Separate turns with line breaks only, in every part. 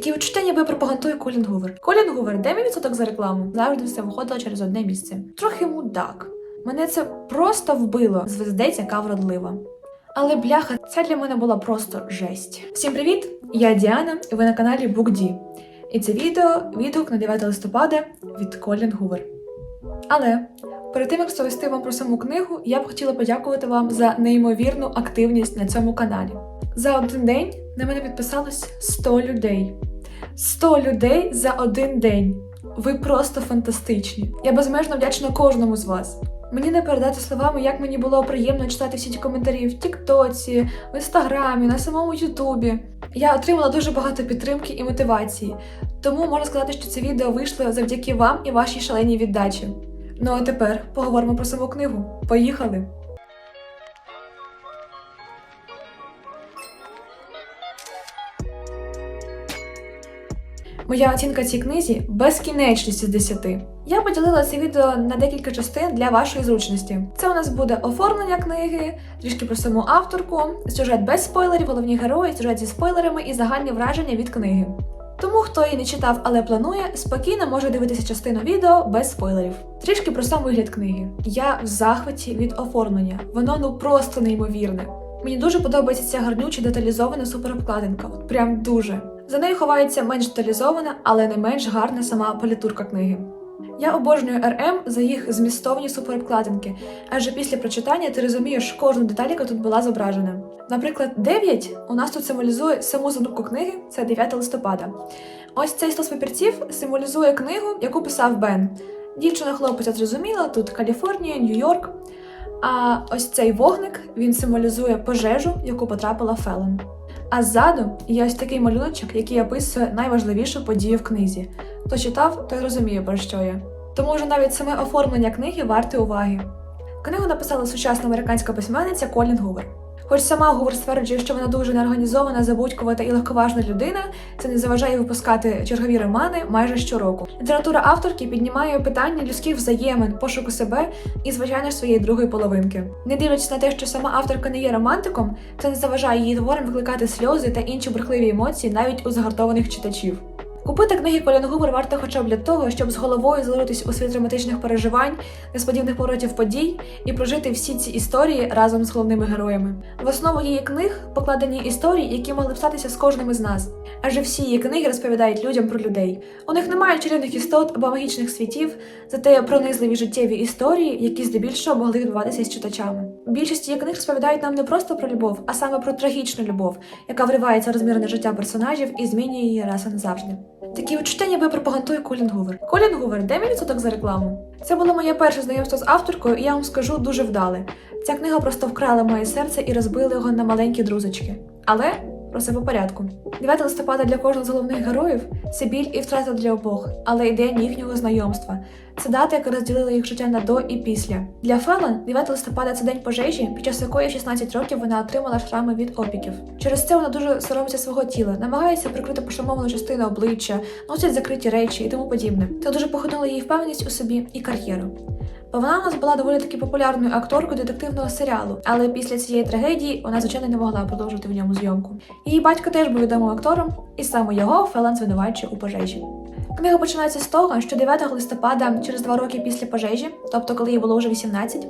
Такі відчуття, ніби пропагандує Колін Гувер. Колін Гувер, де мій відсоток за рекламу? Завжди все виходило через одне місце. Трохи мудак. Мене це просто вбило. Звездець, яка вродлива. Але бляха, це для мене була просто жесть. Всім привіт! Я Діана, і ви на каналі BookD. І це відео відгук на 9 листопада від Колін Гувер. Але перед тим як розповісти вам про саму книгу, я б хотіла подякувати вам за неймовірну активність на цьому каналі. За один день на мене підписалось 100 людей. 100 людей за один день. Ви просто фантастичні. Я безмежно вдячна кожному з вас. Мені не передати словами, як мені було приємно читати всі ті коментарі в Тіктоці, в інстаграмі, на самому Ютубі. Я отримала дуже багато підтримки і мотивації, тому можна сказати, що це відео вийшло завдяки вам і вашій шаленій віддачі. Ну а тепер поговоримо про саму книгу. Поїхали! Моя оцінка цій книзі безкінечність з 10. Я поділила це відео на декілька частин для вашої зручності. Це у нас буде оформлення книги, трішки про саму авторку, сюжет без спойлерів, головні герої, сюжет зі спойлерами і загальні враження від книги. Тому, хто її не читав, але планує, спокійно може дивитися частину відео без спойлерів. Трішки про сам вигляд книги. Я в захваті від оформлення. Воно ну просто неймовірне. Мені дуже подобається ця гарнюча деталізована суперобкладинка. От прям дуже. За нею ховається менш деталізована, але не менш гарна сама політурка книги. Я обожнюю РМ за їх змістовні суперобкладинки, адже після прочитання ти розумієш кожну деталь, яка тут була зображена. Наприклад, 9 у нас тут символізує саму занурку книги, це 9 листопада. Ось цей стос папірців символізує книгу, яку писав Бен. Дівчина хлопця зрозуміла, тут Каліфорнія, Нью-Йорк. А ось цей вогник він символізує пожежу, яку потрапила Фелон. А ззаду є ось такий малюночок, який описує найважливішу подію в книзі. Хто читав, той розуміє, про що я. Тому вже навіть саме оформлення книги варте уваги. Книгу написала сучасна американська письменниця Колін Гувер. Хоч сама Гувер стверджує, що вона дуже неорганізована, забудькувата і легковажна людина, це не заважає випускати чергові романи майже щороку. Література авторки піднімає питання людських взаємин, пошуку себе і, звичайно, своєї другої половинки. Не дивлячись на те, що сама авторка не є романтиком, це не заважає її творам викликати сльози та інші брехливі емоції навіть у загартованих читачів. Купити книги Колін Гувер варто хоча б для того, щоб з головою зануритись у світ драматичних переживань, несподіваних поворотів подій і прожити всі ці історії разом з головними героями. В основу її книг покладені історії, які могли б статися з кожним із нас. Адже всі її книги розповідають людям про людей. У них немає чарівних істот або магічних світів, зате пронизливі життєві історії, які здебільшого могли відбуватися із читачами. Більшість її книг розповідають нам не просто про любов, а саме про трагічну любов, яка вривається в розмірене життя персонажів і змінює її раз і назавжди. Такі відчуття, ніби пропагандує Колін Гувер. Колін Гувер, де мій відсоток за рекламу? Це було моє перше знайомство з авторкою, і я вам скажу дуже вдале. Ця книга просто вкрала моє серце і розбила його на маленькі друзочки. Але про все по порядку. 9 листопада для кожного з головних героїв це біль і втрата для обох, але й день їхнього знайомства. Це дата, яка розділила їх життя на до і після. Для Фелон 9 листопада це день пожежі, під час якої 16 років вона отримала шрами від опіків. Через це вона дуже соромиться свого тіла, намагається прикрити пошрамовану частину обличчя, носить закриті речі і тому подібне. Це дуже похитнуло її впевненість у собі і кар'єру. Вона у нас була доволі таки популярною акторкою детективного серіалу, але після цієї трагедії вона, звичайно, не могла продовжити в ньому зйомку. Її батько теж був відомим актором, і саме його Фелан звинувачує у пожежі. Книга починається з того, що 9 листопада, через два роки після пожежі, тобто коли їй було вже 18,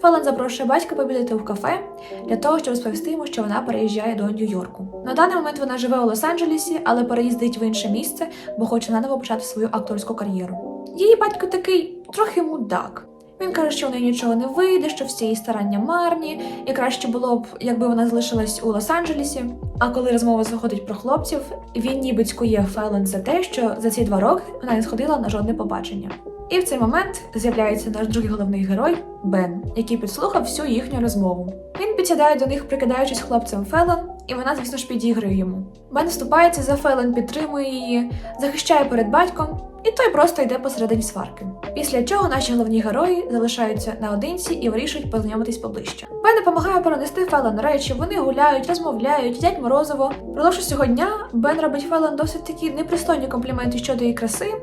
Фелан запрошує батька побідати в кафе для того, щоб розповісти йому, що вона переїжджає до Нью-Йорку. На даний момент вона живе у Лос-Анджелесі, але переїздить в інше місце, бо хоче наново почати свою акторську кар'єру. Її батько такий трохи мудак. Він каже, що в неї нічого не вийде, що всі її старання марні, і краще було б, якби вона залишилась у Лос-Анджелесі. А коли розмова заходить про хлопців, він ніби цькує Фелон за те, що за ці два роки вона не сходила на жодне побачення. І в цей момент з'являється наш другий головний герой Бен, який підслухав всю їхню розмову. Він підсідає до них, прикидаючись хлопцем Фелон, і вона, звісно ж, підігрує йому. Бен вступається за Фелон, підтримує її, захищає перед батьком. І той просто йде посередині сварки. Після чого наші головні герої залишаються наодинці і вирішують познайомитись поближче. Бен допомагає перенести Фелон речі, вони гуляють, розмовляють, їдять морозиво. Продовж цього дня Бен робить Фелон досить такі непристойні компліменти щодо її краси,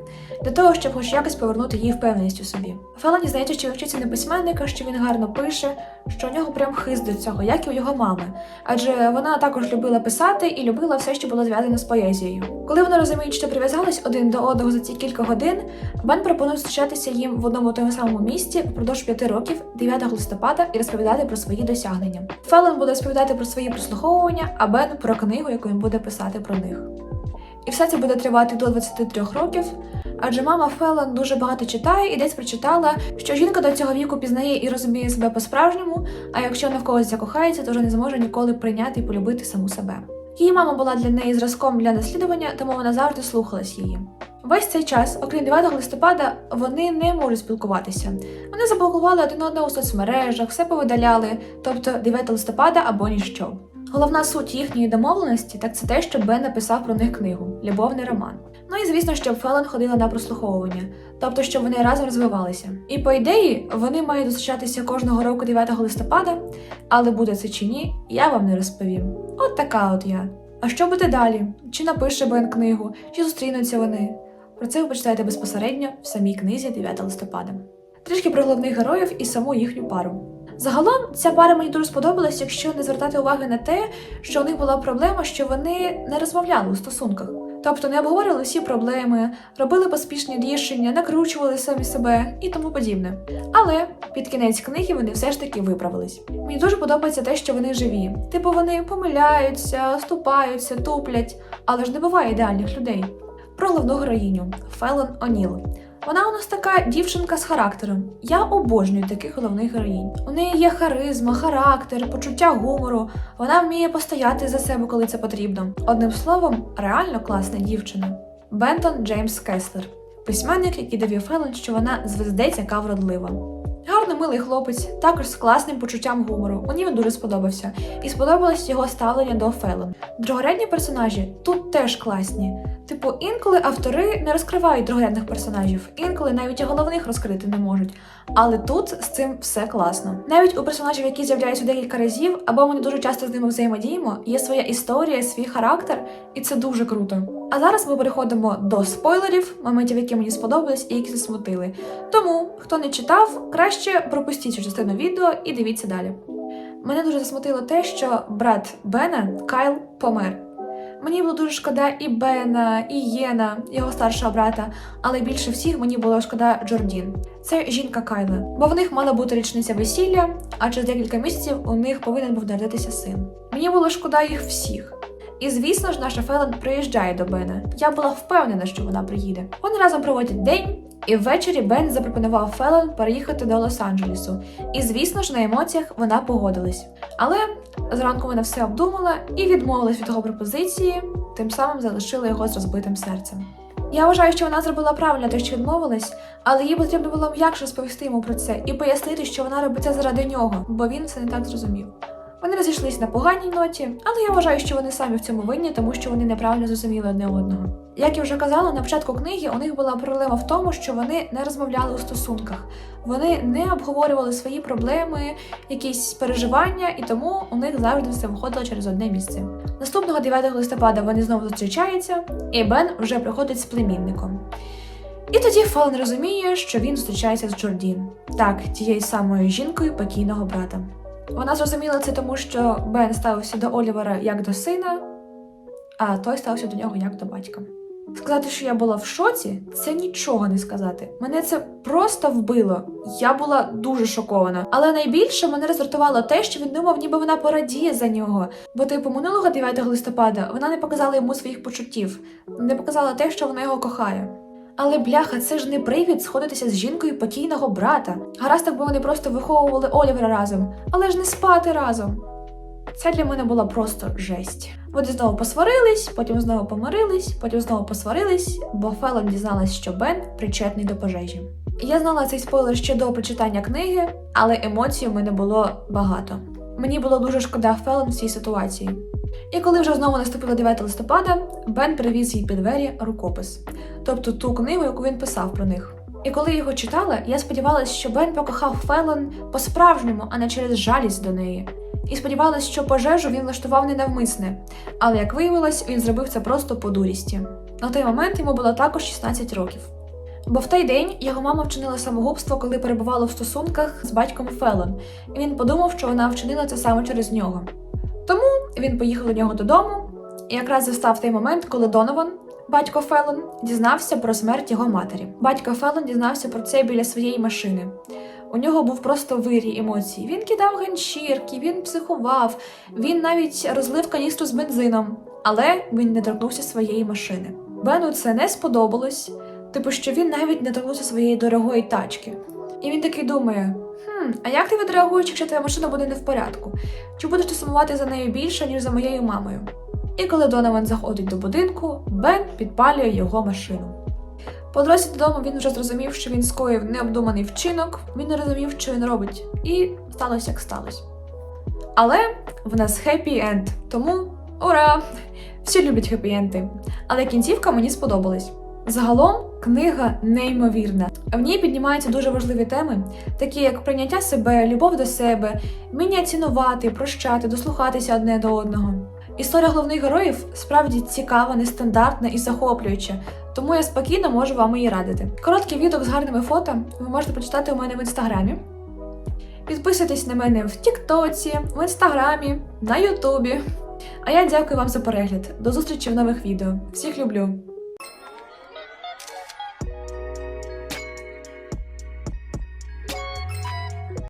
для того, щоб хоч якось повернути її впевненість у собі. Фелон дізнається, що вчиться на письменника, що він гарно пише, що у нього прям хист до цього, як і у його мами. Адже вона також любила писати і любила все, що було зв'язане з поезією. Коли вони розуміють, що прив'язались один до одного за ці кілька годин, Бен пропонує зустрічатися їм в одному тому самому місці впродовж п'яти років, 9 листопада, і розповідати про свої досягнення. Фелон буде розповідати про свої прослуховування, а Бен про книгу, яку він буде писати про них. І все це буде тривати до 23 років. Адже мама Фелон дуже багато читає і десь прочитала, що жінка до цього віку пізнає і розуміє себе по-справжньому, а якщо вона в когось закохається, то вже не зможе ніколи прийняти і полюбити саму себе. Її мама була для неї зразком для наслідування, тому вона завжди слухалась її. Весь цей час, окрім 9 листопада, вони не можуть спілкуватися. Вони заблокували один одного у соцмережах, все повидаляли, тобто 9 листопада або ніщо. Головна суть їхньої домовленості так це те, що Бен написав про них книгу любовний роман. Ну і звісно, щоб Фелон ходила на прослуховування, тобто щоб вони разом розвивалися. І по ідеї вони мають зустрічатися кожного року 9 листопада, але буде це чи ні, я вам не розповім. От така от я. А що буде далі? Чи напише Бен книгу, чи зустрінуться вони? Про це ви почитаєте безпосередньо в самій книзі 9 листопада. Трішки про головних героїв і саму їхню пару. Загалом ця пара мені дуже сподобалась, якщо не звертати уваги на те, що у них була проблема, що вони не розмовляли у стосунках. Тобто не обговорювали всі проблеми, робили поспішні рішення, накручували самі себе і тому подібне. Але під кінець книги вони все ж таки виправились. Мені дуже подобається те, що вони живі. Типу вони помиляються, ступаються, туплять, але ж не буває ідеальних людей. Про головну героїню Фелон Оніл. Вона у нас така дівчинка з характером. Я обожнюю таких головних героїнь. У неї є харизма, характер, почуття гумору. Вона вміє постояти за себе, коли це потрібно. Одним словом, реально класна дівчина. Бентон Джеймс Кеслер, письменник, який довів Фелон, що вона звездець, яка вродлива. Гарно милий хлопець, також з класним почуттям гумору. Мені він дуже сподобався, і сподобалось його ставлення до Фелон. Другорядні персонажі тут теж класні. Типу, інколи автори не розкривають другорядних персонажів, інколи навіть і головних розкрити не можуть. Але тут з цим все класно. Навіть у персонажів, які з'являються декілька разів, або ми не дуже часто з ними взаємодіємо, є своя історія, свій характер, і це дуже круто. А зараз ми переходимо до спойлерів, моментів, які мені сподобались і які засмутили. Тому, хто не читав, краще пропустіть цю частину відео і дивіться далі. Мене дуже засмутило те, що брат Бена Кайл помер. Мені було дуже шкода і Бена, і Єна, його старшого брата, але більше всіх мені було шкода Джордін. Це жінка Кайла, бо в них мала бути річниця весілля, а через декілька місяців у них повинен був народитися син. Мені було шкода їх всіх. І звісно ж, наша Фелон приїжджає до Бена. Я була впевнена, що вона приїде. Вони разом проводять день, і ввечері Бен запропонував Фелон переїхати до Лос-Анджелесу. І звісно ж, на емоціях вона погодилась. Але зранку вона все обдумала і відмовилась від його пропозиції, тим самим залишила його з розбитим серцем. Я вважаю, що вона зробила правильно те, що відмовилась, але їй потрібно було м'якше розповісти йому про це і пояснити, що вона робиться заради нього, бо він це не так зрозумів. Вони розійшлись на поганій ноті, але я вважаю, що вони самі в цьому винні, тому що вони неправильно зрозуміли одне одного. Як я вже казала, на початку книги у них була проблема в тому, що вони не розмовляли у стосунках, вони не обговорювали свої проблеми, якісь переживання, і тому у них завжди все виходило через одне місце. Наступного 9 листопада вони знову зустрічаються, і Бен вже приходить з племінником. І тоді Фален розуміє, що він зустрічається з Джордін, так, тією самою жінкою покійного брата. Вона зрозуміла це тому, що Бен ставився до Олівера як до сина, а той ставився до нього як до батька. Сказати, що я була в шоці, це нічого не сказати. Мене це просто вбило. Я була дуже шокована. Але найбільше мене роздратувало те, що він думав, ніби вона порадіє за нього. Бо, типу, минулого 9 листопада вона не показала йому своїх почуттів, не показала те, що вона його кохає. Але бляха, це ж не привід сходитися з жінкою покійного брата. Гаразд, так би вони просто виховували Олівера разом, але ж не спати разом. Це для мене була просто жесть. Вони знову посварились, потім знову помирились, потім знову посварились, бо Фелон дізналась, що Бен причетний до пожежі. Я знала цей спойлер ще до прочитання книги, але емоцій у мене було багато. Мені було дуже шкода Фелон в цій ситуації. І коли вже знову наступило 9 листопада, Бен привіз їй під двері рукопис. тобто ту книгу, яку він писав про них. І коли його читала, я сподівалася, що Бен покохав Фелон по-справжньому, а не через жалість до неї. І сподівалась, що пожежу він влаштував ненавмисне, але як виявилось, він зробив це просто по дурісті. На той момент йому було також 16 років. Бо в той день його мама вчинила самогубство, коли перебувала в стосунках з батьком Фелон, і він подумав, що вона вчинила це саме через нього. Тому він поїхав до нього додому, і якраз застав той момент, коли Донован, батько Фелон, дізнався про смерть його матері. Батько Фелон дізнався про це біля своєї машини. У нього був просто вирій емоцій. Він кидав ганчірки, він психував, він навіть розлив каністру з бензином, але він не торкнувся своєї машини. Бену це не сподобалось, типу, що він навіть не торкнувся своєї дорогої тачки. І він такий думає: хм, а як ти відреагуєш, якщо твоя машина буде не в порядку? Чи будеш ти сумувати за нею більше, ніж за моєю мамою? І коли Донован заходить до будинку, Бен підпалює його машину. По дорозі додому він вже зрозумів, що він скоїв необдуманий вчинок, він не розумів, що він робить, і сталося, як сталося. Але в нас хеппі енд, тому ура! Всі люблять хеппі-енди. Але кінцівка мені сподобалась. Загалом книга неймовірна. В ній піднімаються дуже важливі теми, такі як прийняття себе, любов до себе, вміння цінувати, прощати, дослухатися одне до одного. Історія головних героїв справді цікава, нестандартна і захоплююча, тому я спокійно можу вам її радити. Короткий відео з гарними фото ви можете почитати у мене в інстаграмі. Підписуйтесь на мене в Тіктоці, в інстаграмі, на Ютубі. А я дякую вам за перегляд. До зустрічі в нових відео. Всіх люблю!